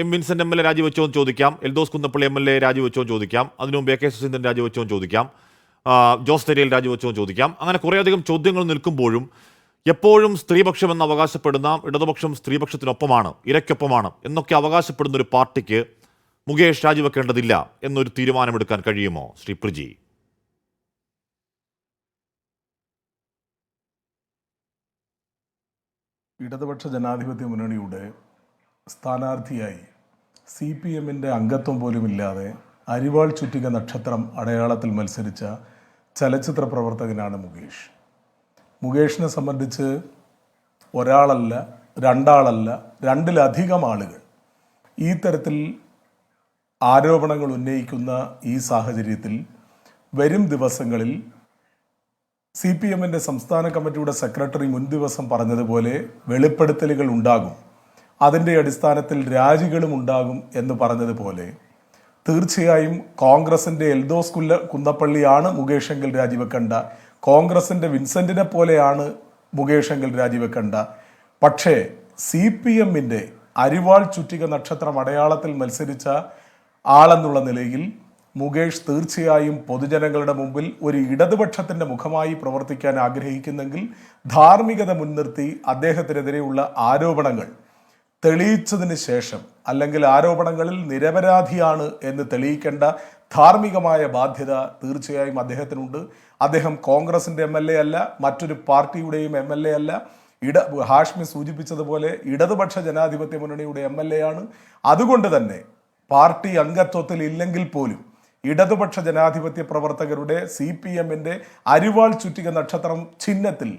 M Vincent M L A രാജിവെച്ചോ എന്ന് ചോദിക്കാം. Eldhose Kunnappilly M L A രാജിവെച്ചോ എന്ന് ചോദിക്കാം. അതിനു മുമ്പ് എ കെ സുശീന്ദ്രൻ രാജിവെച്ചോ എന്ന് ചോദിക്കാം. ജോസ് തെരിയൽ രാജിവെച്ചോ എന്ന് ചോദിക്കാം. അങ്ങനെ കുറേയധികം ചോദ്യങ്ങൾ നിൽക്കുമ്പോഴും എപ്പോഴും സ്ത്രീപക്ഷം എന്ന് അവകാശപ്പെടുന്ന ഇടതുപക്ഷം സ്ത്രീപക്ഷത്തിനൊപ്പമാണ് ഇരയ്ക്കൊപ്പമാണ് എന്നൊക്കെ അവകാശപ്പെടുന്ന ഒരു പാർട്ടിക്ക് മുകേഷ് രാജിവെക്കേണ്ടതില്ല എന്നൊരു തീരുമാനമെടുക്കാൻ കഴിയുമോ? ശ്രീ പ്രിജി. ഇടതുപക്ഷ ജനാധിപത്യ മുന്നണിയുടെ സ്ഥാനാർത്ഥിയായി. സി പി എമ്മിന്റെ അംഗത്വം പോലുമില്ലാതെ അരിവാൾ ചുറ്റിക നക്ഷത്രം അടയാളത്തിൽ മത്സരിച്ച ചലച്ചിത്ര പ്രവർത്തകനാണ് മുകേഷ്. മുകേഷിനെ സംബന്ധിച്ച് ഒരാളല്ല രണ്ടാളല്ല രണ്ടിലധികം ആളുകൾ. ഈ തരത്തിൽ ആരോപണങ്ങൾ ഉന്നയിക്കുന്ന ഈ സാഹചര്യത്തിൽ വരും ദിവസങ്ങളിൽ സി പി എമ്മിന്റെ സംസ്ഥാന കമ്മിറ്റിയുടെ സെക്രട്ടറി മുൻ ദിവസം പറഞ്ഞതുപോലെ വെളിപ്പെടുത്തലുകൾ ഉണ്ടാകും. അതിന്റെ അടിസ്ഥാനത്തിൽ രാജികളും ഉണ്ടാകും എന്ന് പറഞ്ഞതുപോലെ തീർച്ചയായും കോൺഗ്രസിന്റെ എൽദോസ് കുല്ല കുന്നപ്പള്ളിയാണ് മുകേഷെങ്കിൽ രാജിവെക്കണ്ട. കോൺഗ്രസിന്റെ വിൻസെന്റിനെ പോലെയാണ് മുകേഷെങ്കിൽ രാജിവെക്കണ്ട. പക്ഷേ സി പി എമ്മിന്റെ അരിവാൾ ചുറ്റിക നക്ഷത്രം അടയാളത്തിൽ മത്സരിച്ച ആളെന്നുള്ള നിലയിൽ മുകേഷ് തീർച്ചയായും പൊതുജനങ്ങളുടെ മുമ്പിൽ ഒരു ഇടതുപക്ഷത്തിന്റെ മുഖമായി പ്രവർത്തിക്കാൻ ആഗ്രഹിക്കുന്നെങ്കിൽ ധാർമ്മികത മുൻനിർത്തി അദ്ദേഹത്തിനെതിരെയുള്ള ആരോപണങ്ങൾ തെളിയിച്ചതിന് ശേഷം അല്ലെങ്കിൽ ആരോപണങ്ങളിൽ നിരപരാധിയാണ് എന്ന് തെളിയിക്കേണ്ട ധാർമ്മികമായ ബാധ്യത തീർച്ചയായും അദ്ദേഹത്തിനുണ്ട്. അദ്ദേഹം കോൺഗ്രസിന്റെ എം എൽ എ അല്ല മറ്റൊരു പാർട്ടിയുടെയും എം എൽ എ അല്ല. ഇട ഹാഷ്മി സൂചിപ്പിച്ചതുപോലെ ഇടതുപക്ഷ ജനാധിപത്യ മുന്നണിയുടെ എം എൽ എ ആണ്. അതുകൊണ്ട് തന്നെ പാർട്ടി അംഗത്വത്തിൽ ഇല്ലെങ്കിൽ പോലും ഇടതുപക്ഷ ജനാധിപത്യ പ്രവർത്തകരുടെ സി പി എമ്മിന്റെ അരിവാൾ ചുറ്റിക നക്ഷത്രം ചിഹ്നത്തിൽ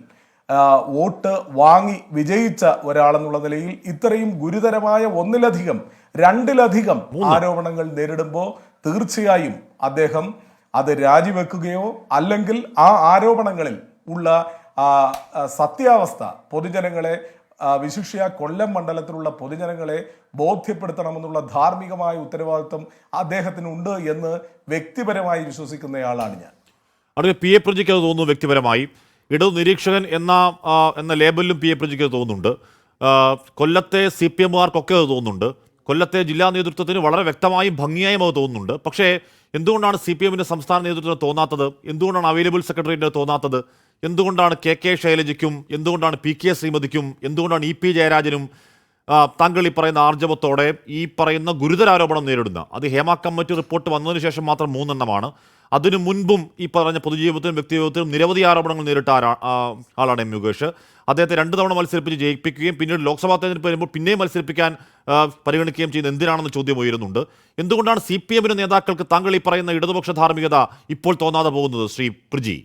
വോട്ട് വാങ്ങി വിജയിച്ച ഒരാളെന്നുള്ള നിലയിൽ ഇത്രയും ഗുരുതരമായ ഒന്നിലധികം രണ്ടിലധികം ആരോപണങ്ങൾ നേരിടുമ്പോൾ തീർച്ചയായും അദ്ദേഹം അത് രാജിവെക്കുകയോ അല്ലെങ്കിൽ ആ ആരോപണങ്ങളിൽ ഉള്ള സത്യാവസ്ഥ പൊതുജനങ്ങളെ വിശിഷ്യ കൊല്ലം മണ്ഡലത്തിലുള്ള പൊതുജനങ്ങളെ ബോധ്യപ്പെടുത്തണമെന്നുള്ള ധാർമ്മികമായ ഉത്തരവാദിത്വം അദ്ദേഹത്തിനുണ്ട് എന്ന് വ്യക്തിപരമായി വിശ്വസിക്കുന്നയാളാണ് ഞാൻ. അടുത്ത പി എ പ്രജിക്ക് അത് തോന്നുന്നു വ്യക്തിപരമായി. ഇടതു നിരീക്ഷകൻ എന്ന എന്ന ലേബലിലും പി എ പ്രജിക്ക് തോന്നുന്നുണ്ട്. കൊല്ലത്തെ സി പി എമ്മുകാർക്കൊക്കെ അത് തോന്നുന്നുണ്ട്. കൊല്ലത്തെ ജില്ലാ നേതൃത്വത്തിന് വളരെ വ്യക്തമായും ഭംഗിയായും അത് തോന്നുന്നുണ്ട്. പക്ഷേ എന്തുകൊണ്ടാണ് സി പി എമ്മിന്റെ സംസ്ഥാന നേതൃത്വത്തിന് തോന്നാത്തത്? എന്തുകൊണ്ടാണ് അവൈലബിൾ സെക്രട്ടറിയുടെ തോന്നാത്തത്? എന്തുകൊണ്ടാണ് കെ കെ ശൈലജയ്ക്കും എന്തുകൊണ്ടാണ് പി കെ ശ്രീമതിക്കും എന്തുകൊണ്ടാണ് ഇ പി ജയരാജനും താങ്കൾ ഈ പറയുന്ന ആർജവത്തോടെ ഈ പറയുന്ന ഗുരുതര ആരോപണം നേരിടുന്ന. അത് ഹേമ കമ്മിറ്റി റിപ്പോർട്ട് വന്നതിന് ശേഷം മാത്രം മൂന്നെണ്ണമാണ്. അതിനു മുൻപും ഈ പറഞ്ഞ പൊതുജീവിതത്തിലും വ്യക്തിജീവിതത്തിലും നിരവധി ആരോപണങ്ങൾ നേരിട്ട ആളാണ് എം മുകേഷ് അദ്ദേഹത്തെ രണ്ട് തവണ മത്സരിപ്പിച്ച് ജയിപ്പിക്കുകയും പിന്നീട് ലോക്സഭാ തെരഞ്ഞെടുപ്പ് വരുമ്പോൾ പിന്നെയും മത്സരിപ്പിക്കാൻ പരിഗണിക്കുകയും ചെയ്യുന്ന എന്തിനാണെന്ന് ചോദ്യം ഉയരുന്നുണ്ട്. എന്തുകൊണ്ടാണ് സി പി എമ്മിന്റെ നേതാക്കൾക്ക് താങ്കൾ ഈ പറയുന്ന ഇടതുപക്ഷ ധാർമ്മികത ഇപ്പോൾ തോന്നാതെ പോകുന്നത് ശ്രീ പ്രിജി?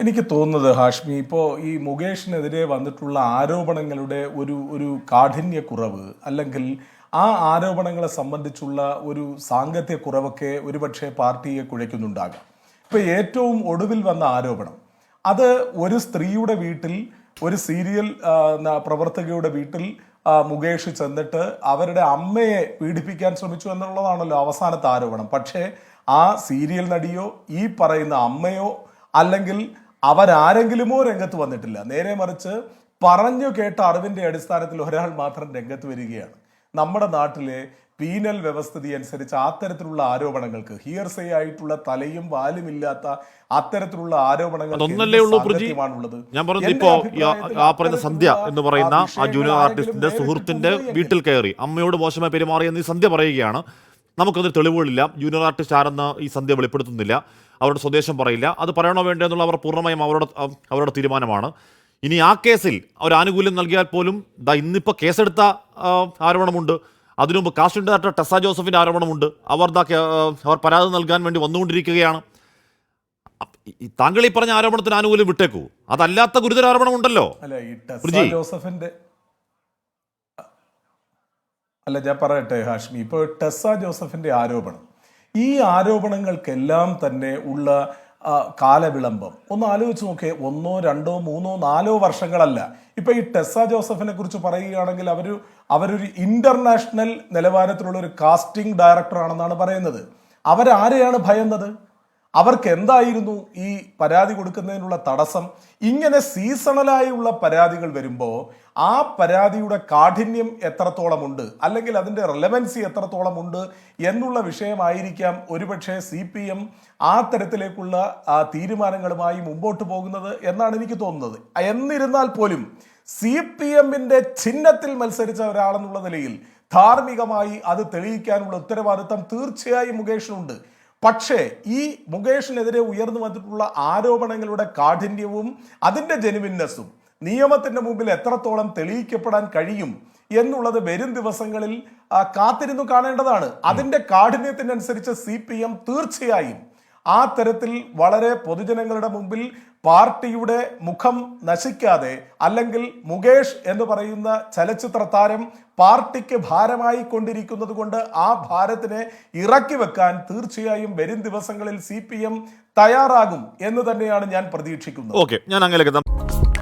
എനിക്ക് തോന്നുന്നത് ഹാഷ്മി ഇപ്പോൾ ഈ മുകേഷിനെതിരെ വന്നിട്ടുള്ള ആരോപണങ്ങളുടെ ഒരു ഒരു കാഠിന്യക്കുറവ് അല്ലെങ്കിൽ ആ ആരോപണങ്ങളെ സംബന്ധിച്ചുള്ള ഒരു സാങ്കത്യക്കുറവൊക്കെ ഒരുപക്ഷെ പാർട്ടിയെ കുഴയ്ക്കുന്നുണ്ടാകാം. ഇപ്പോൾ ഏറ്റവും ഒടുവിൽ വന്ന ആരോപണം അത് ഒരു സ്ത്രീയുടെ വീട്ടിൽ ഒരു സീരിയൽ പ്രവർത്തകയുടെ വീട്ടിൽ മുകേഷ് ചെന്നിട്ട് അവരുടെ അമ്മയെ പീഡിപ്പിക്കാൻ ശ്രമിച്ചു എന്നുള്ളതാണല്ലോ അവസാനത്തെ ആരോപണം. പക്ഷേ ആ സീരിയൽ നടിയോ ഈ പറയുന്ന അമ്മയോ അല്ലെങ്കിൽ അവരാരെങ്കിലുമോ രംഗത്ത് വന്നിട്ടില്ല. നേരെ മറിച്ച് പറഞ്ഞു കേട്ട അറിവിന്റെ അടിസ്ഥാനത്തിൽ ഒരാൾ മാത്രം രംഗത്ത് വരികയാണ്. നമ്മുടെ നാട്ടിലെ പീനൽ വ്യവസ്ഥിതി അനുസരിച്ച് അത്തരത്തിലുള്ള ആരോപണങ്ങൾക്ക് ഹിയർസേ ആയിട്ടുള്ള തലയും വാലും ഇല്ലാത്ത അത്തരത്തിലുള്ള ആരോപണങ്ങൾ അതൊന്നല്ലേ ഉള്ളൂ ഞാൻ പറഞ്ഞു ഇപ്പോ ആ- ആ പറയുന്ന സന്ധ്യ എന്ന് പറയുന്ന ആ ജൂനിയർ ആർട്ടിസ്റ്റിന്റെ സുഹൃത്തിന്റെ വീട്ടിൽ കയറി. അമ്മയോട് മോശമായി പെരുമാറിയെന്ന് ഈ സന്ധ്യ പറയുകയാണ്. നമുക്കതിന് തെളിവുകളില്ല. ജൂനിയർ ആർട്ടിസ്റ്റ് ആരെന്ന് ഈ സന്ധ്യ വെളിപ്പെടുത്തുന്നില്ല. അവരുടെ സ്വദേശം പറയില്ല. അത് പറയണോ വേണ്ടോ എന്നുള്ള അവർ പൂർണമായും അവരുടെ അവരുടെ തീരുമാനമാണ്. ഇനി ആ കേസിൽ അവർ ആനുകൂല്യം നൽകിയാൽ പോലും ദാ ഇന്നിപ്പോൾ കേസെടുത്ത ആരോപണമുണ്ട്. അതിനുമുമ്പ് കാസ്റ്റ് ഡയറക്ടർ ടെസ ജോസഫിന്റെ ആരോപണമുണ്ട്. അവർ ദാ അവർ പരാതി നൽകാൻ വേണ്ടി വന്നുകൊണ്ടിരിക്കുകയാണ്. താങ്കൾ ഈ പറഞ്ഞ ആരോപണത്തിന് ആനുകൂല്യം വിട്ടേക്കൂ. അതല്ലാത്ത ഗുരുതര ആരോപണമുണ്ടല്ലോ. ജോസഫിന്റെ അല്ല ഞാൻ പറയട്ടെ ഹാഷ്മി. ഇപ്പോൾ ടെസ ജോസഫിന്റെ ആരോപണം. ഈ ആരോപണങ്ങൾക്കെല്ലാം തന്നെ ഉള്ള കാലവിളംബം. ഒന്ന് ആലോചിച്ച് നോക്കേ ഒന്നോ രണ്ടോ മൂന്നോ നാലോ വർഷങ്ങളല്ല. ഇപ്പൊ ഈ ടെസ ജോസഫിനെ കുറിച്ച് പറയുകയാണെങ്കിൽ അവർ അവരൊരു ഇന്റർനാഷണൽ നിലവാരത്തിലുള്ള ഒരു കാസ്റ്റിംഗ് ഡയറക്ടർ ആണെന്നാണ് പറയുന്നത്. അവരാരെയാണ് ഭയന്നത്? അവർക്ക് എന്തായിരുന്നു ഈ പരാതി കൊടുക്കുന്നതിനുള്ള തടസ്സം? ഇങ്ങനെ സീസണലായുള്ള പരാതികൾ വരുമ്പോൾ ആ പരാതിയുടെ കാഠിന്യം എത്രത്തോളമുണ്ട്? അല്ലെങ്കിൽ അതിന്റെ റെലവൻസി എത്രത്തോളമുണ്ട് എന്നുള്ള വിഷയമായിരിക്കാം ഒരുപക്ഷെ സി പി എം ആ തരത്തിലേക്കുള്ള തീരുമാനങ്ങളുമായി മുമ്പോട്ട് പോകുന്നത് എന്നാണ് എനിക്ക് തോന്നുന്നത്. എന്നിരുന്നാൽ പോലും സി പി എമ്മിന്റെ ചിഹ്നത്തിൽ മത്സരിച്ച ഒരാളെന്നുള്ള നിലയിൽ ധാർമ്മികമായി അത് തെളിയിക്കാനുള്ള ഉത്തരവാദിത്തം തീർച്ചയായും മുകേഷിനുണ്ട്. പക്ഷേ ഈ മുകേഷിനെതിരെ ഉയർന്നു വന്നിട്ടുള്ള ആരോപണങ്ങളുടെ കാഠിന്യവും അതിന്റെ ജെനുവിൻനെസ്സും നിയമത്തിന്റെ മുമ്പിൽ എത്രത്തോളം തെളിയിക്കപ്പെടാൻ കഴിയും എന്നുള്ളത് വരും ദിവസങ്ങളിൽ കാത്തിരുന്നു കാണേണ്ടതാണ്. അതിന്റെ കാഠിന്യത്തിനനുസരിച്ച് സി പി എം തീർച്ചയായും ആ തരത്തിൽ വളരെ പൊതുജനങ്ങളുടെ മുമ്പിൽ പാർട്ടിയുടെ മുഖം നശിക്കാതെ അല്ലെങ്കിൽ മുകേഷ് എന്ന് പറയുന്ന ചലച്ചിത്ര താരം പാർട്ടിക്ക് ഭാരമായി കൊണ്ടിരിക്കുന്നത് കൊണ്ട് ആ ഭാരത്തിനെ ഇറക്കി വെക്കാൻ തീർച്ചയായും വരും ദിവസങ്ങളിൽ സി തയ്യാറാകും എന്ന് തന്നെയാണ് ഞാൻ പ്രതീക്ഷിക്കുന്നത്. ഓക്കെ ഞാൻ അങ്ങനെയൊക്കെ